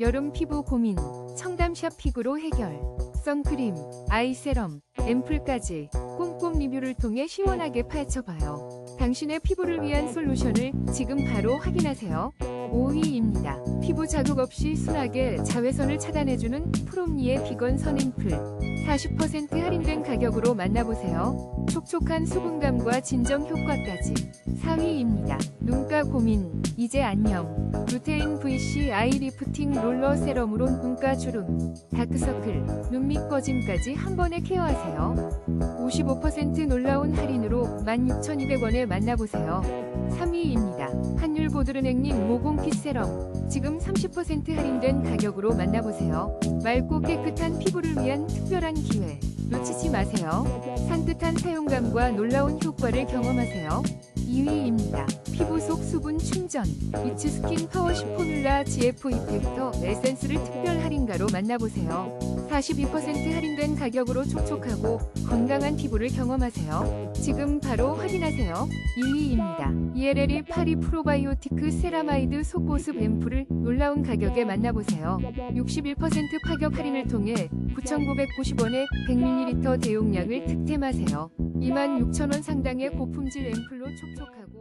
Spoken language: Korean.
여름 피부 고민, 청담샵 픽으로 해결. 선크림, 아이 세럼, 앰플까지 꼼꼼 리뷰를 통해 시원하게 파헤쳐봐요. 당신의 피부를 위한 솔루션을 지금 바로 확인하세요. 5위입니다. 피부 자극 없이 순하게 자외선을 차단해주는 프롬니의 비건 선앰플. 40% 할인된 가격으로 만나보세요. 촉촉한 수분감과 진정 효과까지. 4위입니다. 고민, 이제 안녕. 루테인 VC 아이 리프팅 롤러 세럼으로 눈가 주름, 다크서클, 눈밑 꺼짐까지 한 번에 케어하세요. 55% 놀라운 할인으로 16,200원에 만나보세요. 3위입니다. 한율 보드르넥님 모공핏 세럼. 지금 30% 할인된 가격으로 만나보세요. 맑고 깨끗한 피부를 위한 특별한 기회. 놓치지 마세요. 산뜻한 사용감과 놀라운 효과를 경험하세요. 2위입니다. 피부 속 수분 충전. 위츠 스킨 파워시 포뮬라 GF 이펙터 에센스를 특별 할인가로 만나보세요. 42% 할인된 가격으로 촉촉하고 건강한 피부를 경험하세요. 지금 바로 확인하세요. 2위입니다. ELL이 파리 프로바이오티크 세라마이드 속보습 앰플을 놀라운 가격에 만나보세요. 61% 파격 할인을 통해 9,990원에 100ml 대용량을 득템하세요. 26,000원 상당의 고품질 앰플로 촉촉하고